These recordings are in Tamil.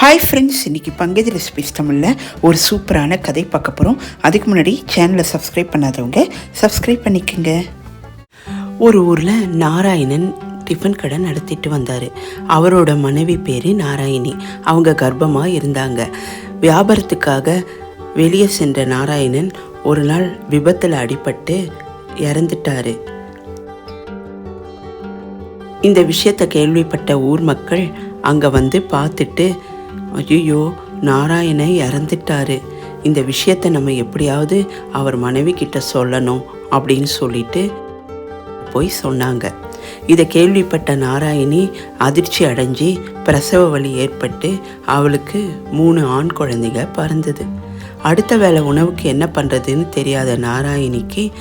ஹாய் ஃப்ரெண்ட்ஸ் இன்றைக்கி பங்கஜ் ரெசிபிஸ் தமிழில் ஒரு சூப்பரான கதை பார்க்க போகிறோம் அதுக்கு முன்னாடி சேனலை சப்ஸ்கிரைப் பண்ணாதவங்க சப்ஸ்கிரைப் பண்ணிக்கோங்க. ஒரு ஊரில் நாராயணன் டிஃபன் கடை நடத்திட்டு வந்தார். அவரோட மனைவி பேர் நாராயணி. அவங்க கர்ப்பமாக இருந்தாங்க. வியாபாரத்துக்காக வெளியே சென்ற நாராயணன் ஒரு நாள் விபத்தில் அடிபட்டு இறந்துட்டாரு. இந்த விஷயத்தை கேள்விப்பட்ட ஊர் மக்கள் அங்கே வந்து பார்த்துட்டு ஐயோ நாராயணை இறந்துட்டாரு. இந்த விஷயத்தை நம்ம எப்படியாவது அவர் மனைவி கிட்ட சொல்லணும் அப்படின்னு சொல்லிட்டு போய் சொன்னாங்க. இதை கேள்விப்பட்ட நாராயணி அதிர்ச்சி அடைஞ்சு பிரசவ வலி ஏற்பட்டு அவளுக்கு மூணு ஆண் குழந்தைங்க பறந்தது. அடுத்த வேளை உணவுக்கு என்ன பண்ணுறதுன்னு தெரியாத நாராயணிக்கு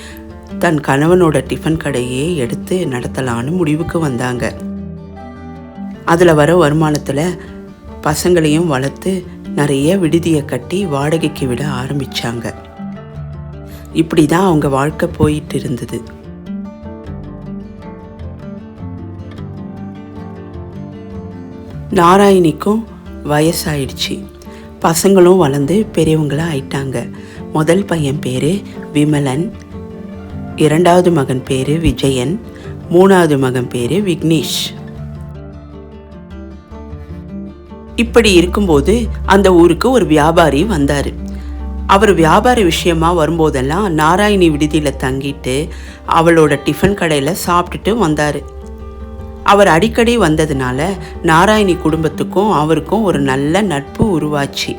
தன் கணவனோட டிஃபன் கடையே எடுத்து நடத்தலான்னு முடிவுக்கு வந்தாங்க. அதில் வர வருமானத்தில் பசங்களையும் வளர்த்து நிறைய விடுதியை கட்டி வாடகைக்கு விட ஆரம்பித்தாங்க இப்படி தான் அவங்க வாழ்க்கை போயிட்டு இருந்தது. நாராயணிக்கும் வயசாயிடுச்சு. பசங்களும் வளர்ந்து பெரியவங்களா ஆயிட்டாங்க. முதல் பையன் பேர் விமலன் இரண்டாவது மகன் பேர் விஜயன் மூணாவது மகன் பேர் விக்னேஷ். இப்படி இருக்கும்போது அந்த ஊருக்கு ஒரு வியாபாரி வந்தார். அவர் வியாபார விஷயமா வரும்போதெல்லாம் நாராயணி விடுதியில் தங்கிட்டு அவளோட டிஃபன் கடையில் சாப்பிட்டுட்டு வந்தார். அவர் அடிக்கடி வந்ததுனால நாராயணி குடும்பத்துக்கும் அவருக்கும் ஒரு நல்ல நட்பு உருவாச்சு.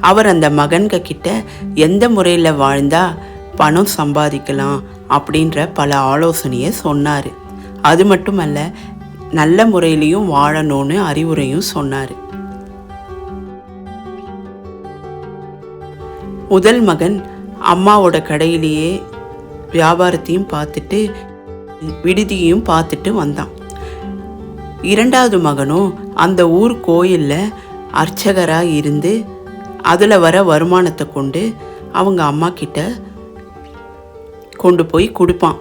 அவர் அந்த மகன்க கிட்ட எந்த முறையில் வாழ்ந்தா பணம் சம்பாதிக்கலாம் அப்படின்ற பல ஆலோசனையை சொன்னார். அது மட்டுமல்ல நல்ல முறையிலையும் வாழணும்னு அறிவுரையும் சொன்னார். முதல் மகன் அம்மாவோட கடையிலேயே வியாபாரத்தையும் பார்த்துட்டு விடுதியையும் பார்த்துட்டு வந்தான். இரண்டாவது மகனும் அந்த ஊர் கோயிலில் அர்ச்சகராக இருந்து அதில் வர வருமானத்தை கொண்டு அவங்க அம்மா கிட்ட கொண்டு போய் கொடுப்பான்.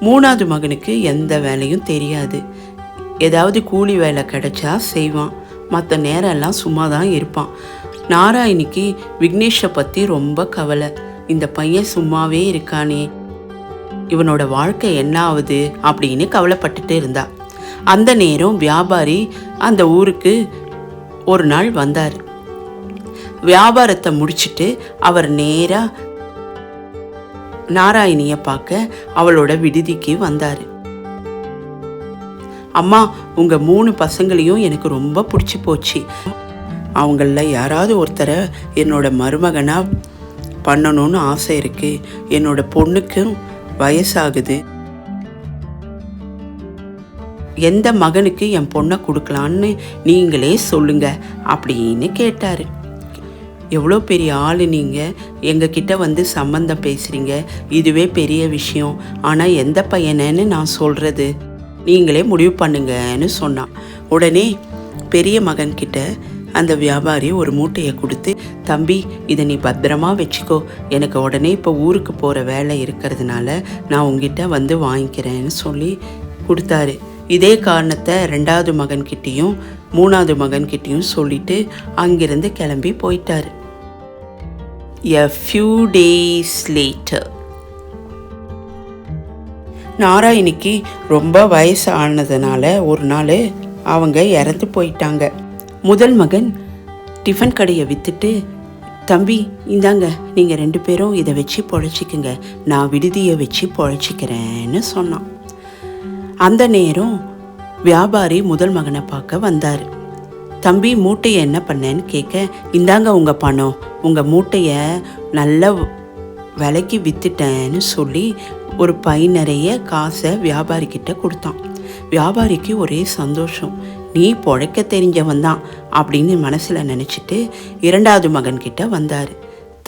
மூணாவது மகனுக்கு எந்த வேலையும் தெரியாது. ஏதாவது கூலி வேலை கிடைச்சா செய்வான். மற்ற நேரம் எல்லாம் சும்மா தான் இருப்பான். நாராயணிக்கு விக்னேஷை பற்றி ரொம்ப கவலை. இந்த பையன் சும்மாவே இருக்கானே. இவனோட வாழ்க்கை என்ன ஆகுது அப்படின்னு கவலைப்பட்டுட்டு இருந்தா. அந்த நேரம் வியாபாரி அந்த ஊருக்கு ஒரு நாள் வந்தார். வியாபாரத்தை முடிச்சுட்டு அவர் நேராக நாராயணியை பார்க்க அவளோட விடுதிக்கு வந்தார். அம்மா உங்கள் மூணு பசங்களையும் எனக்கு ரொம்ப பிடிச்சி போச்சு. அவங்களில் யாராவது ஒருத்தரை என்னோட மருமகனாக பண்ணணும்னு ஆசை இருக்குது என்னோட பொண்ணுக்கும் வயசாகுது. எந்த மகனுக்கு என் பொண்ணை கொடுக்கலான்னு நீங்களே சொல்லுங்க அப்படின்னு கேட்டார். எவ்வளோ பெரிய ஆள் நீங்கள் எங்ககிட்ட வந்து சம்மந்தம் பேசுகிறீங்க இதுவே பெரிய விஷயம். ஆனால் எந்த பையனன்னு நான் சொல்கிறது நீங்களே முடிவு பண்ணுங்கன்னு சொன்னான். உடனே பெரிய மகன்கிட்ட அந்த வியாபாரி ஒரு மூட்டையை கொடுத்து தம்பி இதை நீ பத்திரமா வச்சுக்கோ. எனக்கு உடனே இப்போ ஊருக்கு போகிற வேலை இருக்கிறதுனால நான் உங்ககிட்ட வந்து வாங்கிக்கிறேன்னு சொல்லி கொடுத்தாரு. இதே காரணத்தை ரெண்டாவது மகன்கிட்டேயும் மூணாவது மகன்கிட்டேயும் சொல்லிட்டு அங்கிருந்து கிளம்பி போயிட்டார். எ ஃபியூ டேஸ் லேட்டர் நாராயணிக்கு ரொம்ப வயசு ஆனதுனால ஒரு நாள் அவங்க இறந்து போயிட்டாங்க. முதல் மகன் டிஃபன் கடையை விற்றுட்டு தம்பி இந்தாங்க நீங்கள் ரெண்டு பேரும் இதை வச்சு பொழைச்சிக்குங்க. நான் விடுதியை வச்சு பொழைச்சிக்கிறேன்னு சொன்னான். அந்த நேரம் வியாபாரி முதல் மகனை பார்க்க வந்தார். தம்பி மூட்டையை என்ன பண்ணேன்னு கேட்க இந்தாங்க உங்கள் பணம். உங்கள் மூட்டையை நல்ல விலைக்கு விற்றுட்டேன்னு சொல்லி ஒரு பை நிறைய காசை வியாபாரிக்கிட்ட கொடுத்தான். வியாபாரிக்கு ஒரே சந்தோஷம் நீ பொழைக்க தெரிஞ்சவன் தான் அப்படின்னு மனசில் நினச்சிட்டு இரண்டாவது மகன்கிட்ட வந்தார்.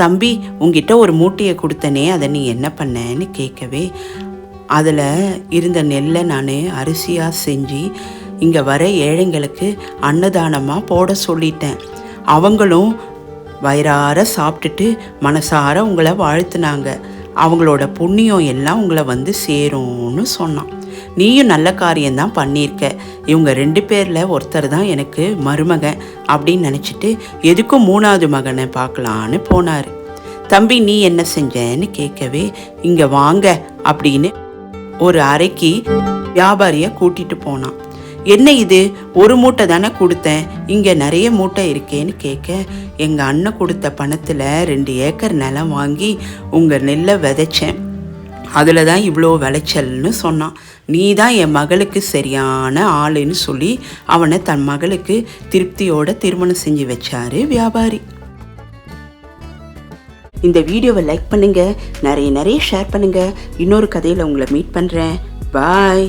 தம்பி உங்ககிட்ட ஒரு மூட்டையை கொடுத்தனே அதை நீ என்ன பண்ணேன்னு கேட்கவே அதில் இருந்த நெல்லை நான் அரிசியாக செஞ்சு இங்கே வர ஏழைங்களுக்கு அன்னதானமாக போட சொல்லிட்டேன். அவங்களும் வயிறார சாப்பிட்டுட்டு மனசார உங்களை வாழ்த்துனாங்க. அவங்களோட புண்ணியம் எல்லாம் உங்களை வந்து சேரும்னு சொன்னான். நீயும் நல்ல காரியம்தான் பண்ணியிருக்க. இவங்க ரெண்டு பேரில் ஒருத்தர் தான் எனக்கு மருமகன் அப்படின்னு நினச்சிட்டு எதுக்கும் மூணாவது மகனை பார்க்கலான்னு போனார். தம்பி நீ என்ன செஞ்சேன்னு கேட்கவே இங்கே வாங்க அப்படின்னு ஒரு அறைக்கு வியாபாரியை கூட்டிகிட்டு போனான். என்ன இது? ஒரு மூட்டை தானே கொடுத்தேன். இங்கே நிறைய மூட்டை இருக்கேன்னு கேட்க எங்கள் அண்ணன் கொடுத்த பணத்தில் ரெண்டு ஏக்கர் நிலம் வாங்கி உங்கள் நெல்லை விதைச்சேன். அதில் தான் இவ்வளோ விளைச்சல்னு சொன்னான். நீ தான் என் மகளுக்கு சரியான ஆளுன்னு சொல்லி அவனை தன் மகளுக்கு திருப்தியோட திருமணம் செஞ்சு வச்சாரு வியாபாரி. இந்த வீடியோவை லைக் பண்ணுங்கள் நிறைய நிறைய ஷேர் பண்ணுங்கள் இன்னொரு கதையில் உங்களை மீட் பண்ணுறேன் பாய்.